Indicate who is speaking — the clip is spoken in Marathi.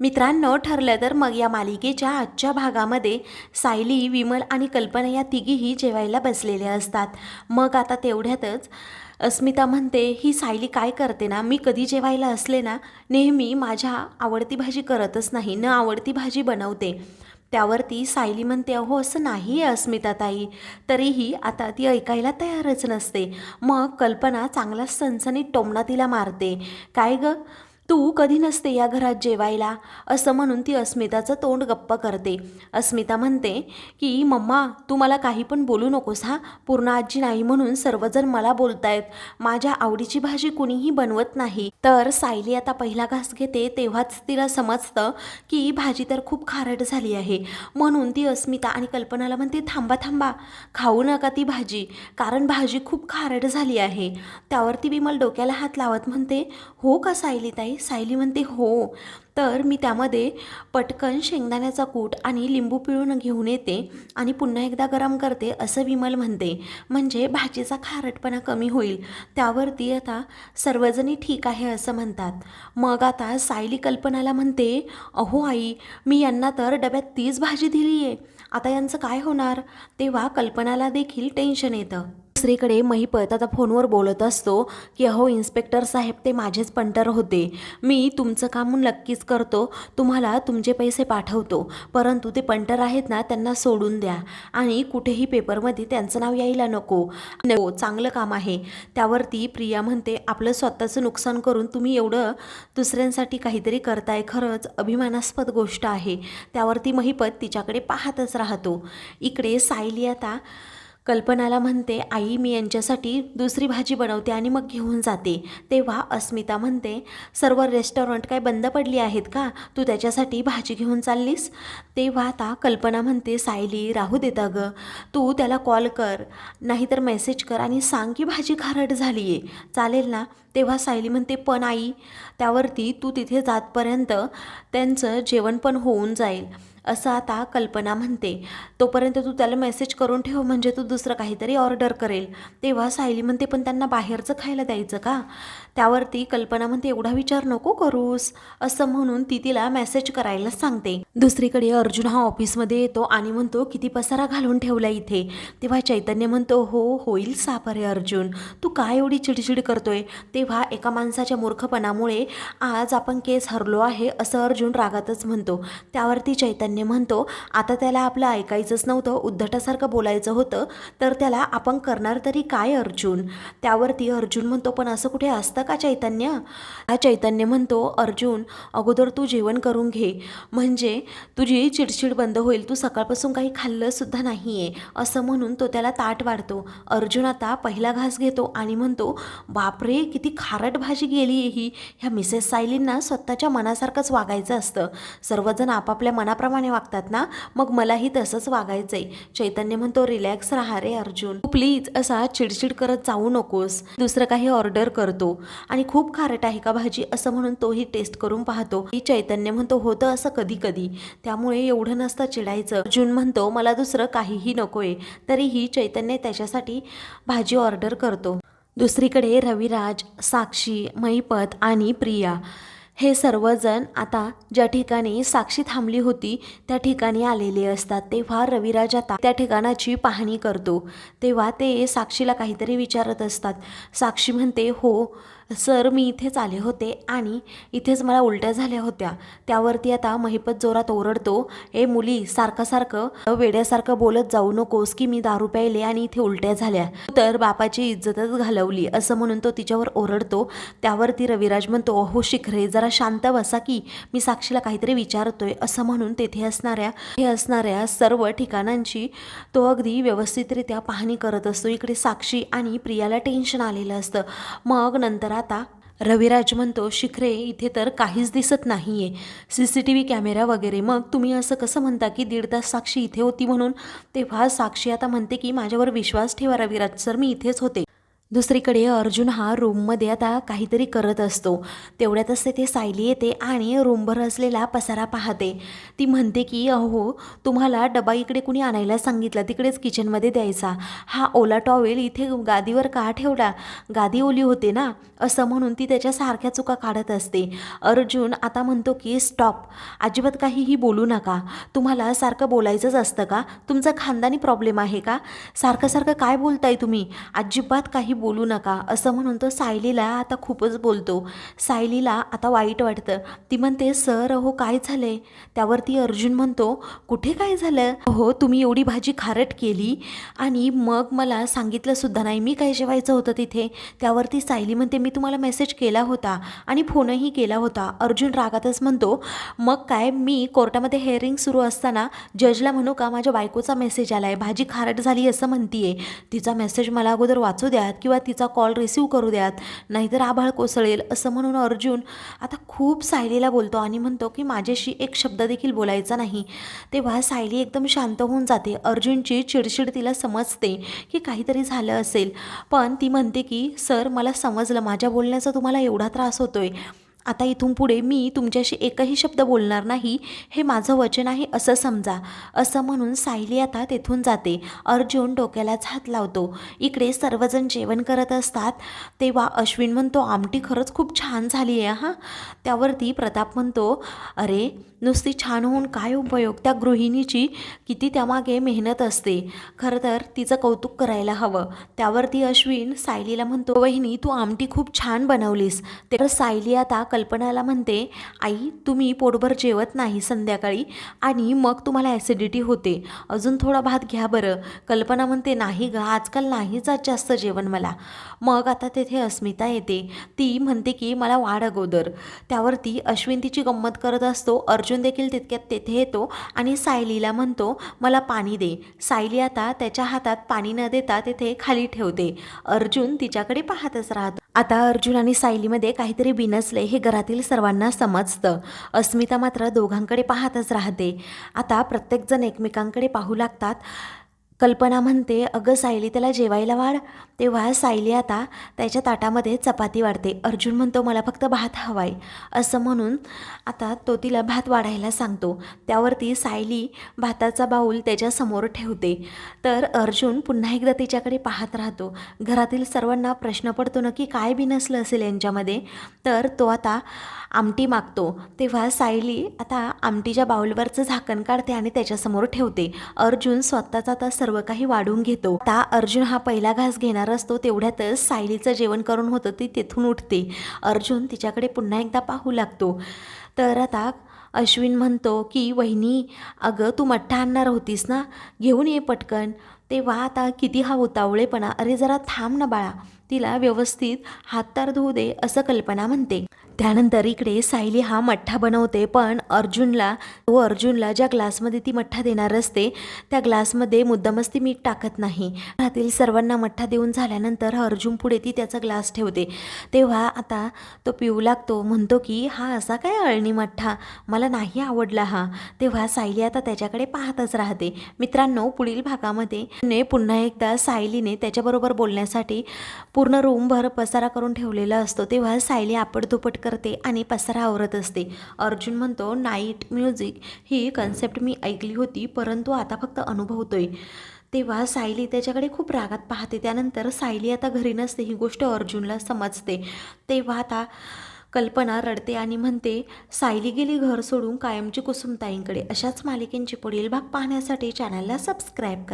Speaker 1: मित्रांनो ठरलं तर मग या मालिकेच्या आजच्या भागामध्ये सायली विमल आणि कल्पना या तिघीही जेवायला बसलेल्या असतात. मग आता तेवढ्यातच अस्मिता म्हणते ही सायली काय करते ना? मी कधी जेवायला असले ना नेहमी माझ्या आवडती भाजी करतच नाही न आवडती भाजी बनवते. त्यावरती सायली म्हणते अहो असं नाही आहे अस्मिताताई तरीही आता ती ऐकायला तयारच नसते. मग कल्पना चांगला सणसणीत टोमणा तिला मारते. काय गं? तू कधी नसते या घरात जेवायला? असं म्हणून ती अस्मिताचं तोंड गप्प करते. अस्मिता म्हणते की मम्मा तू मला काही पण बोलू नकोस हा? पूर्ण आजी नाही म्हणून सर्वजण मला बोलतायत. माझ्या आवडीची भाजी कुणीही बनवत नाही. तर सायली आता पहिला घास घेते तेव्हाच तिला समजतं की भाजी तर खूप खारट झाली आहे. म्हणून ती अस्मिता आणि कल्पनाला म्हणते थांबा थांबा. खाऊ नका ती भाजी कारण भाजी खूप खारट झाली आहे. त्यावरती विमल डोक्याला हात लावत म्हणते हो का सायली ताई? सायली म्हणते हो. तर मी त्यामध्ये पटकन शेंगदाण्याचा कूट आणि लिंबू पिळून घेऊन येते आणि पुन्हा एकदा गरम करते असं विमल म्हणते. म्हणजे भाजीचा खारटपणा कमी होईल. त्यावरती आता सर्वजणी ठीक आहे असं म्हणतात. मग आता सायली कल्पनाला म्हणते अहो आई मी यांना तर डब्यात तीच भाजी दिली आहे आता यांचं काय होणार? तेव्हा कल्पनाला देखील टेन्शन येतं. दुसरीकडे महिपत आता फोनवर बोलत असतो की अहो इन्स्पेक्टर साहेब ते माझेच पंटर होते. मी तुमचं काम नक्कीच करतो. तुम्हाला तुमचे पैसे पाठवतो. परंतु ते पंटर आहेत ना त्यांना सोडून द्या. आणि कुठेही पेपरमध्ये त्यांचं नाव यायला नको. नको चांगलं काम आहे. त्यावरती प्रिया म्हणते आपलं स्वतःचं नुकसान करून तुम्ही एवढं दुसऱ्यांसाठी काहीतरी करताय खरंच अभिमानास्पद गोष्ट आहे. त्यावरती महिपत तिच्याकडे पाहतच राहतो. इकडे सायली आता कल्पनाला म्हणते आई मी यांच्यासाठी दुसरी भाजी बनवते आणि मग घेऊन जाते. तेव्हा अस्मिता म्हणते सर्व रेस्टॉरंट काय बंद पडली आहेत का? तू त्याच्यासाठी भाजी घेऊन चाललीस? तेव्हा आता कल्पना म्हणते सायली राहू देता गं तू त्याला कॉल कर. नाहीतर मेसेज कर आणि सांग की भाजी खारट झाली आहे चालेल ना. तेव्हा सायली म्हणते पण आई त्यावरती तू तिथे जातपर्यंत त्यांचं जेवण पण होऊन जाईल. असं आता कल्पना म्हणते. तोपर्यंत तू त्याला मेसेज करून ठेव म्हणजे तू दुसरं काहीतरी ऑर्डर करेल. तेव्हा सायली म्हणते पण त्यांना बाहेरचं खायला द्यायचं का? त्यावरती कल्पना म्हणते एवढा विचार नको करूस. असं म्हणून ती तिला मेसेज करायला सांगते. दुसरीकडे अर्जुन हा ऑफिसमध्ये येतो आणि म्हणतो किती पसारा घालून ठेवला इथे. तेव्हा चैतन्य म्हणतो हो होईल सापरे अर्जुन. तू काय एवढी चिडचिड करतोय? तेव्हा एका माणसाच्या मूर्खपणामुळे आज आपण केस हरलो आहे असं अर्जुन रागातच म्हणतो. त्यावरती चैतन्य म्हणतो आता त्याला आपलं ऐकायचंच नव्हतं उद्धटासारखं बोलायचं होतं तर त्याला आपण करणार तरी काय अर्जुन? त्यावरती अर्जुन म्हणतो पण असं कुठे असतं का चैतन्य? हा चैतन्य म्हणतो अर्जुन अगोदर तू जेवण करून घे. म्हणजे तुझी चिडचिड बंद होईल तू सकाळपासून काही खाल्लंसुद्धा नाही आहे असं म्हणून तो त्याला ताट वाढतो. अर्जुन आता पहिला घास घेतो आणि म्हणतो बापरे किती खारट भाजी गेली आहे ही. ह्या मिसेस सायलींना स्वतःच्या मनासारखंच वागायचं असतं. सर्वजण आपापल्या मनाप्रमाणे वागतात ना मग मलाही तसंच वागायचंय. चैतन्य म्हणतो रिलॅक्स राहा रे अर्जुन. तू प्लीज असा चिडचिड करत जाऊ नकोस. दुसरं काही ऑर्डर करतो. आणि खूप खारट आहे का भाजी असं म्हणून तोही टेस्ट करून पाहतो. ही चैतन्य म्हणतो होतं असं कधी कधी. त्यामुळे एवढं नसतं चिडायचं. अर्जुन म्हणतो मला दुसरं काहीही नकोय. तरीही चैतन्य त्याच्यासाठी भाजी ऑर्डर करतो. दुसरीकडे रविराज साक्षी महिपत आणि प्रिया. हे सर्वजण आता ज्या ठिकाणी साक्षी थांबली होती त्या ठिकाणी आलेले असतात. तेव्हा रविराज आता त्या ठिकाणाची पाहणी करतो. तेव्हा ते साक्षीला काहीतरी विचारत असतात. साक्षी म्हणते हो सर मी इथेच आले होते आणि इथेच मला उलट्या झाल्या होत्या. त्यावरती आता महिपत जोरात ओरडतो ए मुली सारखं सारखं वेड्यासारखं बोलत जाऊ नकोस की मी दारू प्यायले आणि इथे उलट्या झाल्या. तर बापाची इज्जतच घालवली असं म्हणून तो तिच्यावर ओरडतो. त्यावरती रविराज म्हणतो अहो शिखरे जरा शांत बसा की मी साक्षीला काहीतरी विचारतोय असं म्हणून तेथे असणाऱ्या हे असणाऱ्या सर्व ठिकाणांची तो अगदी व्यवस्थितरित्या पाहणी करत असतो. इकडे साक्षी आणि प्रियाला टेन्शन आलेलं असतं. मग नंतर आता रविराज म्हणतो शिखरे इथे तर काहीच दिसत नाही आहे C C T V camera वगैरे. मग तुम्ही असं कसं म्हणता की दीड तास साक्षी इथे होती म्हणून? तेव्हा साक्षी आता म्हणते की माझ्यावर विश्वास ठेवा रविराज सर मी इथेच होते. दुसरीकडे अर्जुन हा रूममध्ये आता काहीतरी करत असतो. तेवढ्यातच तेथे सायली येते आणि रूमभर असलेला पसारा पाहते. ती म्हणते की अहो तुम्हाला डबा इकडे कुणी आणायला सांगितला? तिकडेच किचनमध्ये द्यायचा. हा ओला टॉवेल इथे गादीवर का ठेवला? गादी ओली होते ना? असं म्हणून ती त्याच्या सारख्या चुका काढत असते. अर्जुन आता म्हणतो की स्टॉप. अजिबात काहीही बोलू नका. तुम्हाला सारखं बोलायचंच असतं का? तुमचा खानदानी प्रॉब्लेम आहे का? सारखं सारखं काय बोलताय तुम्ही? अजिबात काही बोलू नका. असं म्हणून तो सायलीला आता खूपच बोलतो. सायलीला आता वाईट वाटतं. ती म्हणते सर अहो काय झालंय? त्यावरती अर्जुन म्हणतो कुठे काय झालं? हो तुम्ही एवढी भाजी खारट केली आणि मग मला सांगितलंसुद्धा नाही. मी काय जेवायचं होतं तिथे? त्यावरती सायली म्हणते मी तुम्हाला मेसेज केला होता आणि फोनही केला होता. अर्जुन रागातच म्हणतो मग काय? मी कोर्टामध्ये हेअरिंग सुरू असताना जजला म्हणू का माझ्या बायकोचा मेसेज आला आहे भाजी खारट झाली असं म्हणतीये. तिचा मेसेज मला अगोदर वाचू द्यात किंवा तिचा कॉल रिसीव करू द्यात नाहीतर आभाळ कोसळेल असं म्हणून अर्जुन आता खूप सायलीला बोलतो आणि म्हणतो की माझ्याशी एक शब्द देखील बोलायचा नाही. तेव्हा सायली एकदम शांत होऊन जाते. अर्जुनची चिडचिड तिला समजते की काहीतरी झालं असेल. पण ती म्हणते की सर मला समजलं. माझ्या बोलण्याचा तुम्हाला एवढा त्रास होतोय. आता इथून पुढे मी तुमच्याशी एकही शब्द बोलणार नाही. हे माझं वचन आहे असं समजा. असं म्हणून सायली आता तेथून जाते. अर्जुन डोक्यालाच हात लावतो. इकडे सर्वजण जेवण करत असतात. तेव्हा अश्विन म्हणतो आमटी खरंच खूप छान झाली आहे हां. त्यावरती प्रताप म्हणतो अरे नुसती छान होऊन काय उपयोग त्या गृहिणीची? किती त्यामागे मेहनत असते. खरं तर तिचं कौतुक करायला हवं. त्यावरती अश्विन सायलीला म्हणतो वहिनी तू आमटी खूप छान बनवलीस. तर सायली आता कल्पनाला म्हणते आई तुम्ही पोटभर जेवत नाही संध्याकाळी आणि मग तुम्हाला ॲसिडिटी होते. अजून थोडा भात घ्या बरं. कल्पना म्हणते नाही ग आजकाल नाही जात जास्त जेवण मला. मग आता तेथे अस्मिता येते. ती म्हणते की मला वाढ अगोदर. त्यावरती अश्विन तिची गंमत करत असतो. अर्जुन देखील तितक्यात तेथे येतो आणि सायलीला म्हणतो मला पाणी दे. सायली आता त्याच्या हातात पाणी न देता तेथे खाली ठेवते. अर्जुन तिच्याकडे पाहतच राहतो. आता अर्जुन आणि सायलीमध्ये काहीतरी बिनसले हे घरातील सर्वांना समजतं. अस्मिता मात्र दोघांकडे पाहतच राहते. आता प्रत्येकजण एकमेकांकडे पाहू लागतात. कल्पना म्हणते अगं सायली त्याला जेवायला वाढ. तेव्हा सायली आता त्याच्या ताटामध्ये चपाती वाढते. अर्जुन म्हणतो मला फक्त भात हवाय. असं म्हणून आता तो तिला भात वाढायला सांगतो. त्यावरती सायली भाताचा बाऊल त्याच्यासमोर ठेवते. तर अर्जुन पुन्हा एकदा तिच्याकडे पाहत राहतो. घरातील सर्वांना प्रश्न पडतो ना की काय बी नसलं असेल यांच्यामध्ये. तर तो आता आमटी मागतो. तेव्हा सायली आता आमटीच्या बाऊलवरचं झाकण काढते आणि त्याच्यासमोर ठेवते. अर्जुन स्वतःचा आता सर्व काही वाढून घेतो. आता अर्जुन हा पहिला घास घेणार असतो तेवढ्यातच सायलीचं जेवण करून होतं ती तेथून उठते. अर्जुन तिच्याकडे पुन्हा एकदा पाहू लागतो. तर आता अश्विन म्हणतो की वहिनी अगं तू मठ्ठा आणणार होतीस ना? घेऊन ये पटकन. तेव्हा आता किती हा उतावळेपणा. अरे जरा थांब ना बाळा. तिला व्यवस्थित हात तर धुऊ दे असं कल्पना म्हणते. त्यानंतर इकडे सायली हा मठ्ठा बनवते पण अर्जुनला तो अर्जुनला ज्या ग्लासमध्ये ती मठ्ठा देणार असते त्या ग्लासमध्ये मुद्दामच ती मीठ टाकत नाही. घरातील सर्वांना मठ्ठा देऊन झाल्यानंतर अर्जुन पुढे ती त्याचा ग्लास ठेवते. तेव्हा आता तो पिऊ लागतो म्हणतो की हा असा काय अळणी मठ्ठा? मला नाही आवडला हा. तेव्हा सायली आता त्याच्याकडे पाहतच राहते. मित्रांनो पुढील भागामध्ये ने पुन्हा एकदा सायलीने त्याच्याबरोबर बोलण्यासाठी पूर्ण रूमभर पसारा करून ठेवलेला असतो. तेव्हा सायली आपटधुपट करते आणि पसारा आवरत असते. अर्जुन म्हणतो नाईट म्युझिक ही कन्सेप्ट मी ऐकली होती परंतु आता फक्त अनुभवतोय. तेव्हा सायली त्याच्याकडे खूप रागात पाहते. त्यानंतर सायली आता घरी नसते ही गोष्ट अर्जुनला समजते. तेव्हा आता कल्पना रडते आणि म्हणते सायली गेली घर सोडून कायमची कुसुमताईंकडे. अशाच मालिकेंची पुढील भाग पाहण्यासाठी चॅनलला सबस्क्राईब करा.